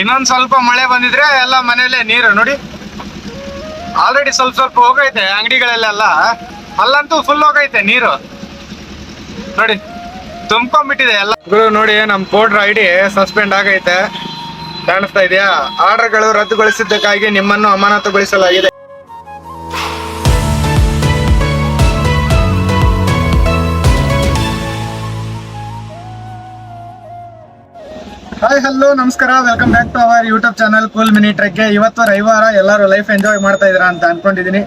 ಇನ್ನೊಂದ್ ಸ್ವಲ್ಪ ಮಳೆ ಬಂದಿದ್ರೆ ಎಲ್ಲ ಮನೆಯಲ್ಲೇ ನೀರು, ನೋಡಿ. ಆಲ್ರೆಡಿ ಸ್ವಲ್ಪ ಸ್ವಲ್ಪ ಹೋಗೈತೆ ಅಂಗಡಿಗಳಲ್ಲೆಲ್ಲ. ಅಲ್ಲಂತೂ ಫುಲ್ ಹೋಗೈತೆ ನೀರು. ನೋಡಿ, ತುಂಬ್ಕೊಂಡ್ಬಿಟ್ಟಿದೆ ಎಲ್ಲ. ನೋಡಿ, ನಮ್ ಕೋಡ್ರ ಐಡಿ ಸಸ್ಪೆಂಡ್ ಆಗೈತೆ. ಕಾಣಿಸ್ತಾ ಇದೆಯಾ? ಆರ್ಡರ್ಗಳು ರದ್ದುಗೊಳಿಸಿದ್ದಕ್ಕಾಗಿ ನಿಮ್ಮನ್ನು ಅಮಾನತುಗೊಳಿಸಲಾಗಿದೆ. ಹಾಯ್, ಹಲೋ, ನಮಸ್ಕಾರ. Welcome back to our YouTube channel cool mini ಟ್ರೆಕ್ಗೆ ಇವತ್ತು ರವಿವಾರ, ಎಲ್ಲರೂ ಲೈಫ್ ಎಂಜಾಯ್ ಮಾಡ್ತಾ ಇದ್ದೀರಾ ಅಂತ ಅನ್ಕೊಂಡಿದ್ದೀನಿ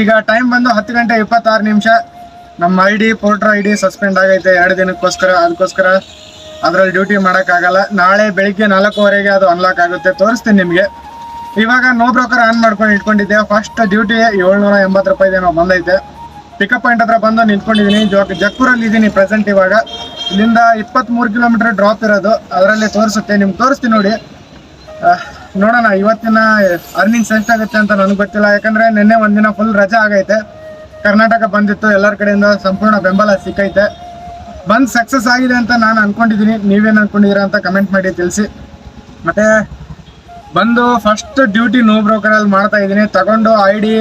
ಈಗ ಟೈಮ್ ಬಂದು ಹತ್ತು ಗಂಟೆ ಇಪ್ಪತ್ತಾರು ನಿಮಿಷ. ನಮ್ಮ I D porter I D suspend ಆಗೈತೆ ಎರಡು ದಿನಕ್ಕೋಸ್ಕರ. ಅದಕ್ಕೋಸ್ಕರ ಅದರಲ್ಲಿ ಡ್ಯೂಟಿ ಮಾಡೋಕ್ಕಾಗಲ್ಲ ನಾಳೆ ಬೆಳಿಗ್ಗೆ ನಾಲ್ಕೂವರೆಗೆ ಅದು ಅನ್ಲಾಕ್ ಆಗುತ್ತೆ. ತೋರಿಸ್ತೀನಿ ನಿಮಗೆ. ಇವಾಗ ನೋ ಬ್ರೋಕರ್ ಆನ್ ಮಾಡ್ಕೊಂಡು ಇಟ್ಕೊಂಡಿದ್ದೆ ಫಸ್ಟ್ ಡ್ಯೂಟಿ ಏಳ್ನೂರ ಎಂಬತ್ತು ರೂಪಾಯಿದೇನೋ ಬಂದೈತೆ. ಪಿಕಪ್ ಪಾಯಿಂಟ್ ಹತ್ರ ಬಂದು ನಿಂತ್ಕೊಂಡಿದ್ದೀನಿ ಜೋಕ್ ಜಕ್ಪುರಲ್ಲಿ ಇದ್ದೀನಿ ಪ್ರೆಸೆಂಟ್ ಇವಾಗ. ಇಲ್ಲಿಂದ ಇಪ್ಪತ್ತ್ಮೂರು ಕಿಲೋಮೀಟರ್ ಡ್ರಾಪ್ ಇರೋದು. ಅದರಲ್ಲಿ ತೋರಿಸುತ್ತೆ, ನಿಮ್ಗೆ ತೋರಿಸ್ತೀನಿ ನೋಡಿ. ನೋಡೋಣ, ಇವತ್ತಿನ ಅರ್ನಿಂಗ್ಸ್ ಎಷ್ಟಾಗುತ್ತೆ ಅಂತ ನನಗೆ ಗೊತ್ತಿಲ್ಲ. ಯಾಕಂದರೆ ನಿನ್ನೆ ಒಂದಿನ ಫುಲ್ ರಜಾ ಆಗೈತೆ. ಕರ್ನಾಟಕ ಬಂದಿತ್ತು, ಎಲ್ಲರ ಕಡೆಯಿಂದ ಸಂಪೂರ್ಣ ಬೆಂಬಲ ಸಿಕ್ಕೈತೆ. ಬಂದು ಸಕ್ಸಸ್ ಆಗಿದೆ ಅಂತ ನಾನು ಅನ್ಕೊಂಡಿದ್ದೀನಿ ನೀವೇನು ಅಂದ್ಕೊಂಡಿದ್ದೀರಾ ಅಂತ ಕಮೆಂಟ್ ಮಾಡಿ ತಿಳಿಸಿ. ಮತ್ತೆ ಬಂದು ಫಸ್ಟ್ ಡ್ಯೂಟಿ ನೋ ಬ್ರೋಕರಲ್ಲಿ ಮಾಡ್ತಾ ಇದ್ದೀನಿ. ತಗೊಂಡು ಐ ಡಿ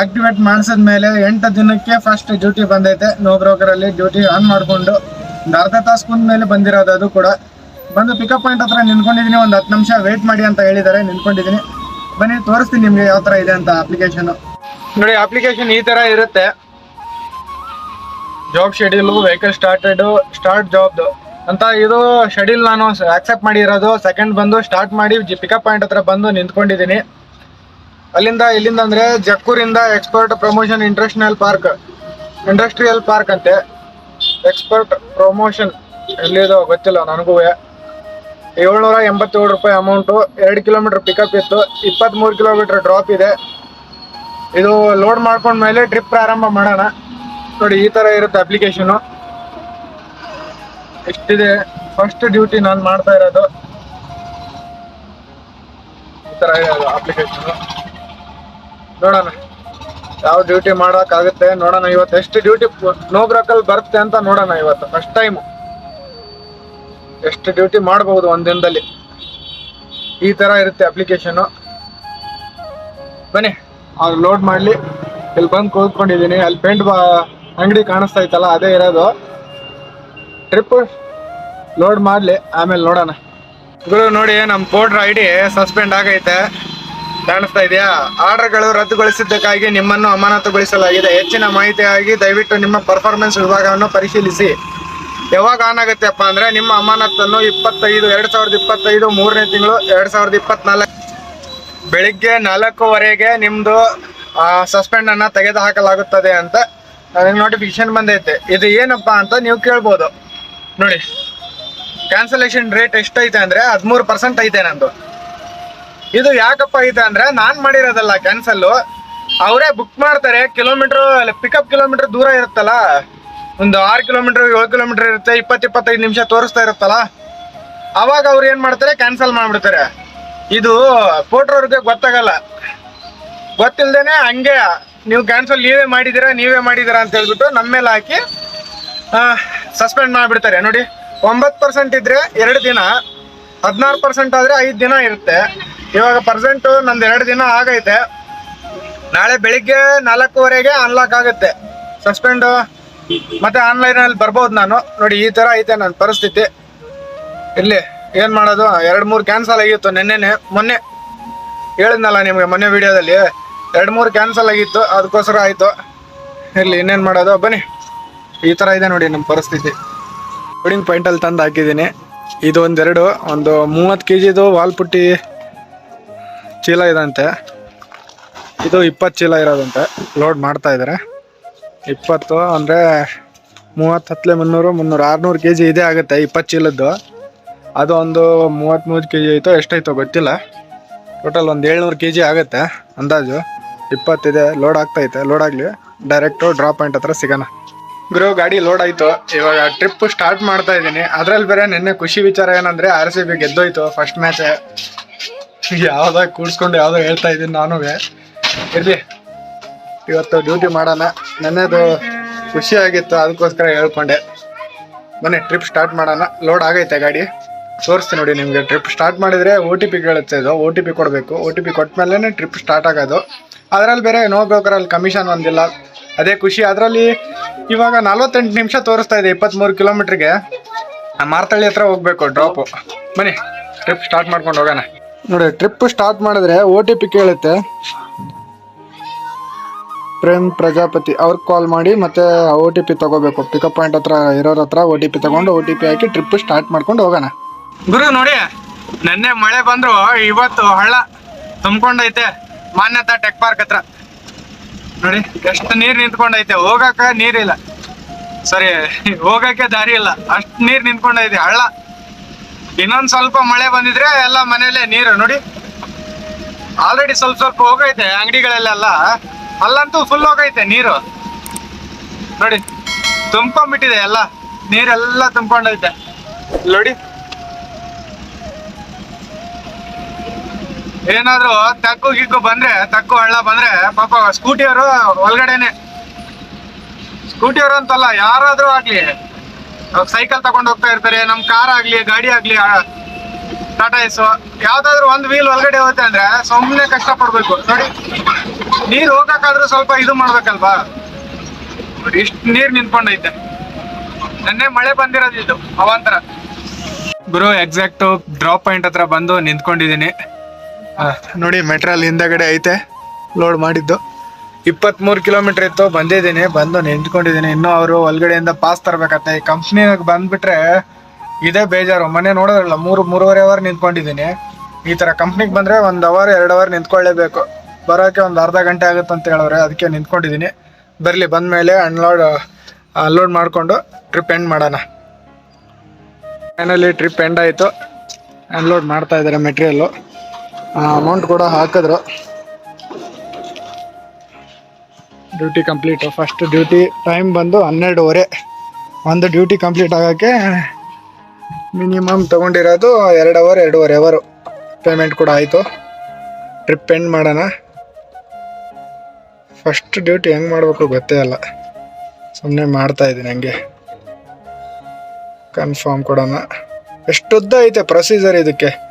ಆಕ್ಟಿವೇಟ್ ಮಾಡಿಸಿದ ಮೇಲೆ ಎಂಟು ದಿನಕ್ಕೆ ಫಸ್ಟ್ ಡ್ಯೂಟಿ ಬಂದೈತೆ. ನೋ ಬ್ರೋಕರಲ್ಲಿ ಡ್ಯೂಟಿ ಆನ್ ಮಾಡಿಕೊಂಡು. ಒಂದು ಅರ್ಧ ತಾಸು ಮೇಲೆ ಬಂದಿರೋದು ಅದು ಕೂಡ. ಬಂದು ಪಿಕಪ್ ಪಾಯಿಂಟ್ ಹತ್ರ ನಿಂತ್ಕೊಂಡಿದ್ದೀನಿ ಒಂದು ಹತ್ತು ನಿಮಿಷ ವೇಟ್ ಮಾಡಿ ಅಂತ ಹೇಳಿದ್ದಾರೆ ನಿಂತ್ಕೊಂಡಿದ್ದೀನಿ ಬನ್ನಿ, ತೋರಿಸ್ತೀನಿ ನಿಮಗೆ ಯಾವ ಥರ ಇದೆ ಅಂತ ಅಪ್ಲಿಕೇಶನ್ ನೋಡಿ ಅಪ್ಲಿಕೇಶನ್ ಈ ಥರ ಇರುತ್ತೆ. Job schedule vehicle started start ಜಾಬ್ದು ಅಂತ ಇದು ಶೆಡ್ಯೂಲ್ ನಾನು ಆಕ್ಸೆಪ್ಟ್ ಮಾಡಿರೋದು. ಸೆಕೆಂಡ್ ಬಂದು ಸ್ಟಾರ್ಟ್ ಮಾಡಿ ಪಿಕಪ್ ಪಾಯಿಂಟ್ ಹತ್ರ ಬಂದು ನಿಂತ್ಕೊಂಡಿದ್ದೀನಿ ಅಲ್ಲಿಂದ ಇಲ್ಲಿಂದ ಅಂದ್ರೆ ಜಕ್ಕೂರಿಂದ expert promotion international park industrial park ಅಂತೆ. ಎಕ್ಸ್ಪರ್ಟ್ ಪ್ರಮೋಷನ್ ಎಲ್ಲಿದೋ ಗೊತ್ತಿಲ್ಲ, ನನಗೂ ಏಳ್ನೂರ ಎಂಬತ್ತೇಳು ರೂಪಾಯಿ ಅಮೌಂಟು ಎರಡು ಕಿಲೋಮೀಟ್ರ್ ಪಿಕಪ್ ಇತ್ತು ಇಪ್ಪತ್ತ್ಮೂರು ಕಿಲೋಮೀಟ್ರ್ ಡ್ರಾಪ್ ಇದೆ. ಇದು ಲೋಡ್ ಮಾಡ್ಕೊಂಡ್ಮೇಲೆ ಟ್ರಿಪ್ ಪ್ರಾರಂಭ ಮಾಡೋಣ. ನೋಡಿ, ಈ ಥರ ಇರುತ್ತೆ ಅಪ್ಲಿಕೇಶನು ಎಷ್ಟಿದೆ? ಫಸ್ಟ್ ಡ್ಯೂಟಿ ನಾನು ಮಾಡ್ತಾ ಇರೋದು. ಈ ಥರ ಇದೆ ಅಪ್ಲಿಕೇಶನು ನೋಡೋಣ. ಯಾವ ಡ್ಯೂಟಿ ಮಾಡೋಕ್ಕಾಗುತ್ತೆ ನೋಡೋಣ ಇವತ್ತು. ಎಷ್ಟು ಡ್ಯೂಟಿ ನೋ ಬ್ರಾಕಲ್ ಬರುತ್ತೆ ಅಂತ ನೋಡೋಣ ಇವತ್ತು ಫಸ್ಟ್ ಟೈಮ್ ಎಷ್ಟು ಡ್ಯೂಟಿ ಮಾಡಬಹುದು ಒಂದ್ ದಿನದಲ್ಲಿ. ಈ ತರ ಇರುತ್ತೆ ಅಪ್ಲಿಕೇಶನ್ ಬನ್ನಿ ಅವ್ರು ಲೋಡ್ ಮಾಡಲಿ. ಇಲ್ಲಿ ಬಂದು ಕೂತ್ಕೊಂಡಿದ್ದೀನಿ ಅಲ್ಲಿ ಪೇಂಟ್ ಬಾ ಅಂಗಡಿ ಕಾಣಿಸ್ತಾ ಇತ್ತಲ್ಲ ಅದೇ ಇರೋದು. ಟ್ರಿಪ್ ಲೋಡ್ ಮಾಡಲಿ, ಆಮೇಲೆ ನೋಡೋಣ. ಗುರು, ನೋಡಿ ನಮ್ಮ ಪೋಟ್ರ್ ಐ ಡಿ ಸಸ್ಪೆಂಡ್ ಆಗೈತೆ. ಕಾಣಿಸ್ತಾ ಇದೆಯಾ? ಆರ್ಡರ್ಗಳು ರದ್ದುಗೊಳಿಸಿದ್ದಕ್ಕಾಗಿ ನಿಮ್ಮನ್ನು ಅಮಾನತುಗೊಳಿಸಲಾಗಿದೆ. ಹೆಚ್ಚಿನ ಮಾಹಿತಿಯಾಗಿ ದಯವಿಟ್ಟು ನಿಮ್ಮ ಪರ್ಫಾರ್ಮೆನ್ಸ್ ವಿಭಾಗವನ್ನು ಪರಿಶೀಲಿಸಿ. ಯಾವಾಗ ಆನ್ ಆಗುತ್ತೆಪ್ಪ ಅಂದ್ರೆ ನಿಮ್ಮ ಅಮಾನತನ್ನು ಇಪ್ಪತ್ತೈದು, ಎರಡು ಸಾವಿರದ ಇಪ್ಪತ್ತೈದು, ಮೂರನೇ ತಿಂಗಳು, ಎರಡು ಸಾವಿರದ ಇಪ್ಪತ್ನಾಲ್ಕು ಬೆಳಿಗ್ಗೆ ನಾಲ್ಕೂವರೆಗೆ ನಿಮ್ಮದು ಸಸ್ಪೆಂಡ್ ಅನ್ನ ತೆಗೆದು ಹಾಕಲಾಗುತ್ತದೆ ಅಂತ ನನಗೆ ನೋಟಿಫಿಕೇಶನ್ ಬಂದೈತೆ. ಇದು ಏನಪ್ಪ ಅಂತ ನೀವು ಕೇಳ್ಬೋದು. ನೋಡಿ ಕ್ಯಾನ್ಸಲೇಷನ್ ರೇಟ್ ಎಷ್ಟೈತೆ ಅಂದ್ರೆ ಹದಿಮೂರು ಪರ್ಸೆಂಟ್ ಐತೆ ನಂದು. ಇದು ಯಾಕಪ್ಪ ಇದೆ ಅಂದ್ರೆ ನಾನ್ ಮಾಡಿರೋದಲ್ಲ ಕ್ಯಾನ್ಸಲ್ ಅವರೇ ಬುಕ್ ಮಾಡ್ತಾರೆ ಕಿಲೋಮೀಟರ್ ಪಿಕಪ್ ಕಿಲೋಮೀಟರ್ ದೂರ ಇರುತ್ತಲ್ಲ? ಒಂದು ಆರು ಕಿಲೋಮೀಟರ್ ಏಳು ಕಿಲೋಮೀಟರ್ ಇರುತ್ತೆ, ಇಪ್ಪತ್ತು, ಇಪ್ಪತ್ತೈದು ನಿಮಿಷ ತೋರಿಸ್ತಾ ಇರುತ್ತಲ್ಲ? ಅವಾಗ ಅವ್ರು ಏನು ಮಾಡ್ತಾರೆ ಕ್ಯಾನ್ಸಲ್ ಮಾಡಿಬಿಡ್ತಾರೆ. ಇದು ಪೋಟ್ರವ್ರಿಗೆ ಗೊತ್ತಾಗಲ್ಲ. ಗೊತ್ತಿಲ್ದೇನೆ ಹಂಗೆ ನೀವು ಕ್ಯಾನ್ಸಲ್ ನೀವೇ ಮಾಡಿದ್ದೀರಾ ನೀವೇ ಮಾಡಿದ್ದೀರಾ ಅಂತ ಹೇಳ್ಬಿಟ್ಟು ನಮ್ಮ ಮೇಲೆ ಹಾಕಿ ಸಸ್ಪೆಂಡ್ ಮಾಡಿಬಿಡ್ತಾರೆ. ನೋಡಿ, ಒಂಬತ್ತು ಪರ್ಸೆಂಟ್ ಇದ್ದರೆ ಎರಡು ದಿನ. ಹದಿನಾರು ಪರ್ಸೆಂಟ್ ಆದರೆ ಐದು ದಿನ ಇರುತ್ತೆ. ಇವಾಗ ಪರ್ಸೆಂಟು ನಂದು ಎರಡು ದಿನ ಆಗೈತೆ. ನಾಳೆ ಬೆಳಿಗ್ಗೆ ನಾಲ್ಕೂವರೆಗೆ ಅನ್ಲಾಕ್ ಆಗುತ್ತೆ. ಸಸ್ಪೆಂಡು ಮತ್ತೆ ಆನ್ಲೈನಲ್ಲಿ ಬರ್ಬೋದು ನಾನು. ನೋಡಿ, ಈ ಥರ ಐತೆ ನನ್ನ ಪರಿಸ್ಥಿತಿ. ಇಲ್ಲಿ ಏನು ಮಾಡೋದು? ಎರಡು ಮೂರು ಕ್ಯಾನ್ಸಲ್ ಆಗಿತ್ತು ನಿನ್ನೆನೆ. ಮೊನ್ನೆ ಹೇಳಿದ್ನಲ್ಲ ನಿಮಗೆ ಮೊನ್ನೆ ವಿಡಿಯೋದಲ್ಲಿ? ಎರಡು ಮೂರು ಕ್ಯಾನ್ಸಲ್ ಆಗಿತ್ತು ಅದಕ್ಕೋಸ್ಕರ ಆಯಿತು. ಇಲ್ಲಿ ಇನ್ನೇನು ಮಾಡೋದು? ಬನ್ನಿ. ಈ ಥರ ಇದೆ ನೋಡಿ ನಮ್ಮ ಪರಿಸ್ಥಿತಿ. ಲೋಡಿಂಗ್ ಪಾಯಿಂಟಲ್ಲಿ ತಂದು ಹಾಕಿದ್ದೀನಿ. ಇದು ಒಂದೆರಡು ಒಂದು ಮೂವತ್ತು ಕೆ ಜಿದು ವಾಲ್ಪುಟ್ಟಿ ಚೀಲ ಇದಂತೆ. ಇದು ಇಪ್ಪತ್ತು ಚೀಲ ಇರೋದಂತೆ. ಲೋಡ್ ಮಾಡ್ತಾ ಇದ್ದಾರೆ ಇಪ್ಪತ್ತು ಅಂದರೆ ಮೂವತ್ತು, ಹತ್ತಲೆ ಮುನ್ನೂರು ಮುನ್ನೂರು, ಆರುನೂರು ಕೆ ಜಿ ಇದೇ ಆಗುತ್ತೆ ಇಪ್ಪತ್ತು ಚೀಲದ್ದು. ಅದು ಒಂದು ಮೂವತ್ತ್ಮೂರು ಕೆ ಜಿ ಐತೋ ಎಷ್ಟಾಯ್ತೋ ಗೊತ್ತಿಲ್ಲ. ಟೋಟಲ್ ಒಂದು ಏಳ್ನೂರು ಕೆ ಜಿ ಆಗುತ್ತೆ ಅಂದಾಜು. ಇಪ್ಪತ್ತಿದೆ ಲೋಡ್ ಆಗ್ತೈತೆ ಲೋಡ್ ಆಗಲಿ. ಡೈರೆಕ್ಟು ಡ್ರಾ ಪಾಯಿಂಟ್ ಹತ್ರ ಸಿಗೋಣ. ಗುರು ಗಾಡಿ ಲೋಡ್ ಆಯ್ತು. ಇವಾಗ ಟ್ರಿಪ್ ಸ್ಟಾರ್ಟ್ ಮಾಡ್ತಾ ಇದ್ದೀನಿ. ಅದ್ರಲ್ಲಿ ಬೇರೆ ನಿನ್ನೆ ಖುಷಿ ವಿಚಾರ ಏನಂದರೆ ಆರ್ ಸಿ ಬಿ ಗೆದ್ದೋಯ್ತು ಫಸ್ಟ್ ಮ್ಯಾಚ್ ಯಾವುದೋ ಕೂಡ್ಸ್ಕೊಂಡು ಯಾವುದೋ ಹೇಳ್ತಾ ಇದ್ದೀನಿ ನಾನು ಇರಲಿ. ಇವತ್ತು ಡ್ಯೂಟಿ ಮಾಡೋಣ. ನೆನ್ನೆದು ಖುಷಿ ಆಗಿತ್ತು, ಅದಕ್ಕೋಸ್ಕರ ಹೇಳ್ಕೊಂಡೆ. ಮನೆ ಟ್ರಿಪ್ ಸ್ಟಾರ್ಟ್ ಮಾಡೋಣ. ಲೋಡ್ ಆಗೈತೆ ಗಾಡಿ. ತೋರಿಸ್ತೀನಿ ನೋಡಿ ನಿಮಗೆ. ಟ್ರಿಪ್ ಸ್ಟಾರ್ಟ್ ಮಾಡಿದ್ರೆ ಓ ಟಿ ಪಿ ಕೇಳುತ್ತೆ ಇದು. ಓ ಟಿ ಪಿ ಕೊಡಬೇಕು. ಓ ಟಿ ಪಿ ಕೊಟ್ಮೇಲೆ ಟ್ರಿಪ್ ಸ್ಟಾರ್ಟ್ ಆಗೋದು. ಅದರಲ್ಲಿ ಬೇರೆ ನೋ ಬ್ರೋಕರಲ್ಲಿ ಕಮಿಷನ್ ಒಂದಿಲ್ಲ. ಅದೇ ಖುಷಿ. ಅದರಲ್ಲಿ ಇವಾಗ ನಲ್ವತ್ತೆಂಟು ನಿಮಿಷ ತೋರಿಸ್ತಾ ಇದೆ ಇಪ್ಪತ್ತ್ಮೂರು ಕಿಲೋಮೀಟ್ರಿಗೆ. ಮಾರ್ತಳ್ಳಿ ಹತ್ರ ಹೋಗ್ಬೇಕು ಡ್ರಾಪು ಬನ್ನಿ ಟ್ರಿಪ್ ಸ್ಟಾರ್ಟ್ ಮಾಡ್ಕೊಂಡು ಹೋಗೋಣ. ನೋಡಿ ಟ್ರಿಪ್ ಸ್ಟಾರ್ಟ್ ಮಾಡಿದ್ರೆ ಓ ಟಿ ಪಿ ಕೇಳುತ್ತೆ. ಪ್ರೇಮ್ ಪ್ರಜಾಪತಿ ಅವ್ರಿಗೆ ಕಾಲ್ ಮಾಡಿ ಮತ್ತೆ ಓ ಟಿ ಪಿ ತಗೋಬೇಕು. ಪಿಕಪ್ ಪಾಯಿಂಟ್ ಹತ್ರ ಇರೋರ ಹತ್ರ ಓ ಟಿ ಪಿ ತಗೊಂಡು ಓ ಟಿ ಪಿ ಹಾಕಿ ಟ್ರಿಪ್ ಸ್ಟಾರ್ಟ್ ಮಾಡ್ಕೊಂಡು ಹೋಗೋಣ. ಗುರು ನೋಡಿ ನೆನ್ನೆ ಮಳೆ ಬಂದ್ರು ಇವತ್ತು ಹಳ್ಳ ತುಂಬ್ಕೊಂಡೈತೆ. ಮಾನ್ಯತಾ ಟೆಕ್ ಪಾರ್ಕ್ ಹತ್ರ. ನೋಡಿ ಎಷ್ಟು ನೀರ್ ನಿಂತ್ಕೊಂಡೈತೆ. ಹೋಗಕ ನೀರಿಲ್ಲ. ಸರಿ, ಹೋಗಕ್ಕೆ ದಾರಿ ಇಲ್ಲ. ಅಷ್ಟು ನೀರ್ ನಿಂತ್ಕೊಂಡೈತೆ, ಹಳ್ಳ. ಇನ್ನೊಂದ್ ಸ್ವಲ್ಪ ಮಳೆ ಬಂದಿದ್ರೆ ಎಲ್ಲ ಮನೆಯಲ್ಲೇ ನೀರು. ನೋಡಿ ಆಲ್ರೆಡಿ ಸ್ವಲ್ಪ ಸ್ವಲ್ಪ ಹೋಗೈತೆ ಅಂಗಡಿಗಳಲ್ಲೆಲ್ಲ. ಅಲ್ಲಂತೂ ಫುಲ್ ಹೋಗೈತೆ ನೀರು. ನೋಡಿ, ತುಂಬ್ಕೊಂಡ್ಬಿಟ್ಟಿದೆ ಎಲ್ಲ. ನೀರೆಲ್ಲ ತುಂಬ್ಕೊಂಡೈತೆ. ನೋಡಿ ಏನಾದ್ರು ತಕ್ಕು ಗಿಕ್ಕು ಬಂದ್ರೆ, ತಕ್ಕು ಹಳ್ಳ ಬಂದ್ರೆ, ಪಾಪ ಸ್ಕೂಟಿಯವರು ಒಳಗಡೆನೆ. ಸ್ಕೂಟಿಯವರು ಅಂತಲ್ಲ, ಯಾರಾದ್ರೂ ಆಗ್ಲಿ. ಸೈಕಲ್ ತಗೊಂಡು ಹೋಗ್ತಾ ಇರ್ತಾರೆ, ನಮ್ ಕಾರ್ ಆಗ್ಲಿ, ಗಾಡಿ ಆಗ್ಲಿ ಟಾಟಾ ಎಸ್ ಯಾವ್ದಾದ್ರು ಒಂದ್ ವೀಲ್ ಒಳಗಡೆ ಹೋಗುತ್ತೆ ಅಂದ್ರೆ ಸುಮ್ನೆ ಕಷ್ಟ ಪಡ್ಬೇಕು ನೋಡಿ, ನೀರ್ ಹೋಗಕ್ಕಾದ್ರೂ ಸ್ವಲ್ಪ ಇದು ಮಾಡ್ಬೇಕಲ್ವಾ? ಇಷ್ಟ್ ನೀರ್ ನಿಂತ್ಕೊಂಡೈತೆ. ನೆನ್ನೆ ಮಳೆ ಬಂದಿರೋದು ಅವಾಂತರ. ಗುರು ಎಕ್ಸಾಕ್ಟ್ ಡ್ರಾಪ್ ಪಾಯಿಂಟ್ ಹತ್ರ ಬಂದು ನಿಂತ್ಕೊಂಡಿದ್ದೀನಿ. ನೋಡಿ ಮೆಟ್ರಲ್ ಹಿಂದಗಡೆ ಐತೆ. ಲೋಡ್ ಮಾಡಿದ್ದು. ಇಪ್ಪತ್ಮೂರು ಕಿಲೋಮೀಟರ್ ಇತ್ತು, ಬಂದಿದ್ದೀನಿ. ಬಂದು ನಿಂತ್ಕೊಂಡಿದ್ದೀನಿ. ಇನ್ನೂ ಅವರು ಒಳಗಡೆಯಿಂದ ಪಾಸ್ ತರಬೇಕತ್ತೆ ಈ ಕಂಪ್ನಿಗೆ ಬಂದ್ಬಿಟ್ರೆ ಇದೇ ಬೇಜಾರು. ಮನೆ ನೋಡೋದ್ರಲ್ಲ, ಮೂರು, ಮೂರುವರೆ ಅವರ್ ನಿಂತ್ಕೊಂಡಿದ್ದೀನಿ. ಈ ಥರ ಕಂಪ್ನಿಗೆ ಬಂದರೆ ಒಂದು ಅವರ್ ಎರಡು ಅವರ್ ನಿಂತ್ಕೊಳ್ಳೇಬೇಕು. ಬರೋಕ್ಕೆ ಒಂದು ಅರ್ಧ ಗಂಟೆ ಆಗುತ್ತೆ ಅಂತ ಹೇಳವ್ರೆ. ಅದಕ್ಕೆ ನಿಂತ್ಕೊಂಡಿದ್ದೀನಿ. ಬರಲಿ, ಬಂದಮೇಲೆ ಅನ್ಲೋಡ್ ಅನ್ಲೋಡ್ ಮಾಡಿಕೊಂಡು ಟ್ರಿಪ್ ಎಂಡ್ ಮಾಡೋಣ. ಫೈನಲಿ ಟ್ರಿಪ್ ಎಂಡ್ ಆಯಿತು. ಅನ್ಲೋಡ್ ಮಾಡ್ತಾ ಇದ್ದಾರೆ ಮೆಟೀರಿಯಲ್ಲು ಅಮೌಂಟ್ ಕೂಡ ಹಾಕಿದ್ರು duty complete first duty time ಬಂದು ಹನ್ನೆರಡುವರೆ. ಒಂದು ಡ್ಯೂಟಿ ಕಂಪ್ಲೀಟ್ ಆಗೋಕ್ಕೆ ಮಿನಿಮಮ್ ತೊಗೊಂಡಿರೋದು ಎರಡು ಅವರ್ ಎರಡೂವರೆ ಅವರು. ಪೇಮೆಂಟ್ ಕೂಡ ಆಯಿತು. ಟ್ರಿಪ್ ಎಂಡ್ ಮಾಡೋಣ. ಫಸ್ಟ್ ಡ್ಯೂಟಿ ಹೆಂಗೆ ಮಾಡಬೇಕು ಗೊತ್ತೇ ಅಲ್ಲ. ಸುಮ್ಮನೆ ಮಾಡ್ತಾ ಇದ್ದೀನಿ ಹಂಗೆ. ಕನ್ಫರ್ಮ್ ಕೊಡೋಣ. ಎಷ್ಟುದ್ದ ಐತೆ ಪ್ರೊಸೀಜರ್ ಇದಕ್ಕೆ?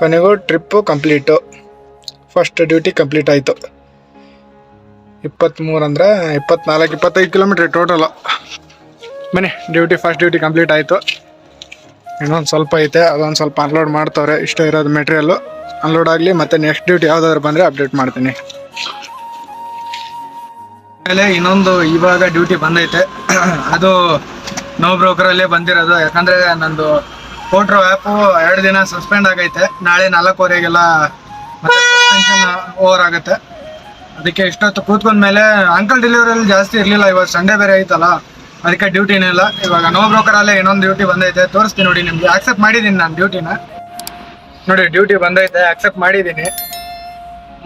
ಕೊನೆಗೂ trip complete first duty complete ಆಯಿತು. ಇಪ್ಪತ್ತ್ಮೂರು ಅಂದರೆ ಇಪ್ಪತ್ನಾಲ್ಕು, ಇಪ್ಪತ್ತೈದು ಕಿಲೋಮೀಟ್ರ್ ಟೋಟಲು ಬನ್ನಿ ಡ್ಯೂಟಿ ಫಸ್ಟ್ ಡ್ಯೂಟಿ ಕಂಪ್ಲೀಟ್ ಆಯಿತು. ಇನ್ನೊಂದು ಸ್ವಲ್ಪ ಐತೆ, ಅದೊಂದು ಸ್ವಲ್ಪ ಅನ್ಲೋಡ್ ಮಾಡ್ತವ್ರೆ. ಇಷ್ಟ ಇರೋದು ಮೆಟೀರಿಯಲ್ಲು ಅನ್ಲೋಡ್ ಆಗಲಿ, ಮತ್ತು ನೆಕ್ಸ್ಟ್ ಡ್ಯೂಟಿ ಯಾವುದಾದ್ರು ಬಂದರೆ ಅಪ್ಡೇಟ್ ಮಾಡ್ತೀನಿ. ಆಮೇಲೆ ಇನ್ನೊಂದು ಇವಾಗ ಡ್ಯೂಟಿ ಬಂದೈತೆ. ಅದು ನೋ ಬ್ರೋಕರಲ್ಲೇ ಬಂದಿರೋದು. ಯಾಕಂದರೆ ನಂದು ಫೋಟ್ರೋ ಆ್ಯಪು ಎರಡು ದಿನ ಸಸ್ಪೆಂಡ್ ಆಗೈತೆ. ನಾಳೆ ನಾಲ್ಕೂವರೆಗೆಲ್ಲ ಓವರ್ ಆಗುತ್ತೆ. ಅದಕ್ಕೆ ಇಷ್ಟೊತ್ತು ಕೂತ್ಕೊಂಡ ಮೇಲೆ ಅಂಕಲ್ ಡೆಲಿವರಿಯಲ್ಲಿ ಜಾಸ್ತಿ ಇರಲಿಲ್ಲ. ಇವಾಗ ಸಂಡೇ ಬೇರೆ ಐತಲ್ಲ. ಅದಕ್ಕೆ ಡ್ಯೂಟಿನೇ ಇಲ್ಲ. ಇವಾಗ ನೋ ಬ್ರೋಕರಲ್ಲೇ ಇನ್ನೊಂದು ಡ್ಯೂಟಿ ಬಂದೈತೆ. ತೋರಿಸ್ತೀನಿ ನೋಡಿ ನಿಮಗೆ. ಆಕ್ಸೆಪ್ಟ್ ಮಾಡಿದ್ದೀನಿ ನಾನು ಡ್ಯೂಟಿನ ನೋಡಿ ಡ್ಯೂಟಿ ಬಂದೈತೆ. ಆಕ್ಸೆಪ್ಟ್ ಮಾಡಿದ್ದೀನಿ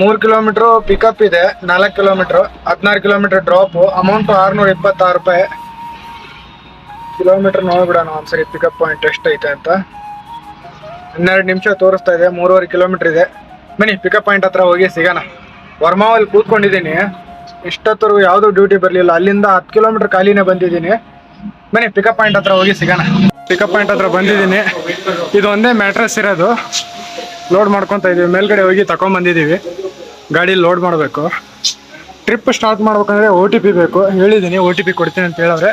ಮೂರು ಕಿಲೋಮೀಟ್ರು ಪಿಕಪ್ ಇದೆ. ನಾಲ್ಕು ಕಿಲೋಮೀಟ್ರು ಹದಿನಾರು ಕಿಲೋಮೀಟ್ರ್ ಡ್ರಾಪು ಅಮೌಂಟು ಆರುನೂರ ಇಪ್ಪತ್ತಾರು ರೂಪಾಯಿ. ಕಿಲೋಮೀಟ್ರ್ ನೋಡ್ಬಿಡೋಣ, ಒಂದ್ಸರಿ ಪಿಕಪ್ ಪಾಯಿಂಟ್ ಎಷ್ಟೈತೆ ಅಂತ. ಹನ್ನೆರಡು ನಿಮಿಷ ತೋರಿಸ್ತಾ ಇದೆ, ಮೂರುವರೆ ಕಿಲೋಮೀಟರ್ ಇದೆ. ಬನ್ನಿ ಪಿಕಪ್ ಪಾಯಿಂಟ್ ಹತ್ರ ಹೋಗಿ ಸಿಗೋಣ. ವರ್ಮಾವಲ್ಲಿ ಕೂತ್ಕೊಂಡಿದ್ದೀನಿ. ಇಷ್ಟೊತ್ತವರೆಗೂ ಯಾವುದೂ ಡ್ಯೂಟಿ ಬರಲಿಲ್ಲ. ಅಲ್ಲಿಂದ ಹತ್ತು ಕಿಲೋಮೀಟರ್ ಖಾಲಿನೇ ಬಂದಿದ್ದೀನಿ. ಬನ್ನಿ ಪಿಕಪ್ ಪಾಯಿಂಟ್ ಹತ್ರ ಹೋಗಿ ಸಿಗೋಣ. ಪಿಕಪ್ ಪಾಯಿಂಟ್ ಹತ್ರ ಬಂದಿದ್ದೀನಿ. ಇದು ಒಂದೇ ಮ್ಯಾಟ್ರಸ್ ಇರೋದು. ಲೋಡ್ ಮಾಡ್ಕೊತಾ ಇದ್ದೀವಿ ಮೇಲ್ಗಡೆ ಹೋಗಿ ತಗೊಂಬಂದಿದ್ದೀವಿ ಗಾಡಿ ಲೋಡ್ ಮಾಡಬೇಕು. ಟ್ರಿಪ್ ಸ್ಟಾರ್ಟ್ ಮಾಡ್ಬೇಕಂದ್ರೆ ಓ ಟಿ ಪಿ ಬೇಕು. ಹೇಳಿದ್ದೀನಿ ಓ ಟಿ ಪಿ ಕೊಡ್ತೀನಿ ಅಂತ ಹೇಳವ್ರೆ.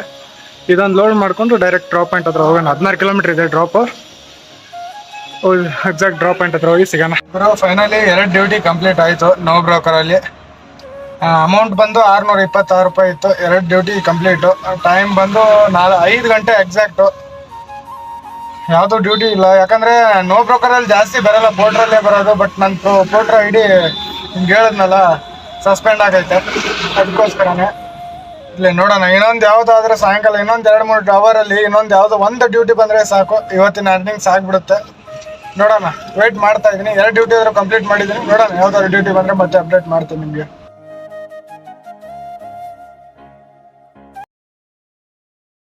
ಇದೊಂದು ಲೋಡ್ ಮಾಡಿಕೊಂಡು ಡೈರೆಕ್ಟ್ ಡ್ರಾಪ್ ಪಾಯಿಂಟ್ ಹತ್ರ ಹೋಗೋಣ. ಹದಿನಾರು ಕಿಲೋಮೀಟರ್ ಇದೆ ಡ್ರಾಪ್ ಎಕ್ಸಾಕ್ಟ್ ಡ್ರಾಪ್ ಪಾಯಿಂಟ್ ಹತ್ರ ಹೋಗಿ ಸಿಗೋಣ. ಬ್ರೋ ಫೈನಲಿ ಎರಡು ಡ್ಯೂಟಿ ಕಂಪ್ಲೀಟ್ ಆಯಿತು ನೋ ಬ್ರೋಕರಲ್ಲಿ ಅಮೌಂಟ್ ಬಂದು ಆರುನೂರ ಇಪ್ಪತ್ತಾರು ರೂಪಾಯಿ ಇತ್ತು, ಎರಡು ಡ್ಯೂಟಿ ಕಂಪ್ಲೀಟು ಟೈಮ್ ಬಂದು ನಾಲ್ ಐದು ಗಂಟೆ ಎಕ್ಸಾಕ್ಟು ಯಾವುದು ಡ್ಯೂಟಿ ಇಲ್ಲ, ಯಾಕಂದರೆ ನೋ ಬ್ರೋಕರಲ್ಲಿ ಜಾಸ್ತಿ ಬರೋಲ್ಲ ಪೋಟ್ರಲ್ಲೇ ಬರೋದು ಬಟ್ ನನ್ನ ಪೋಟ್ರ್ ಐ ಡಿ ನಿಮ್ಗೆ ಹೇಳಿದ್ನಲ್ಲ ಸಸ್ಪೆಂಡ್ ಆಗೈತೆ. ಅದಕ್ಕೋಸ್ಕರನೇ. ಇಲ್ಲಿ ನೋಡೋಣ, ಇನ್ನೊಂದು ಯಾವುದಾದ್ರೆ ಸಾಯಂಕಾಲ, ಇನ್ನೊಂದು ಎರಡು ಮೂರು ಅವರಲ್ಲಿ ಇನ್ನೊಂದು ಯಾವುದೋ ಒಂದು ಡ್ಯೂಟಿ ಬಂದರೆ ಸಾಕು. ಇವತ್ತಿನ ಅರ್ನಿಂಗ್ಸ್ ಆಗಿಬಿಡುತ್ತೆ. ನೋಡೋಣ ವೇಟ್ ಮಾಡ್ತಾ ಇದ್ದೀನಿ. ಎರಡು ಡ್ಯೂಟಿ ಆದರೂ ಕಂಪ್ಲೀಟ್ ಮಾಡಿದ್ದೀನಿ. ನೋಡೋಣ, ಯಾವ್ದಾದ್ರು ಡ್ಯೂಟಿ ಬಂದರೆ ಮತ್ತೆ ಅಪ್ಡೇಟ್ ಮಾಡ್ತೀನಿ ನಿಮಗೆ.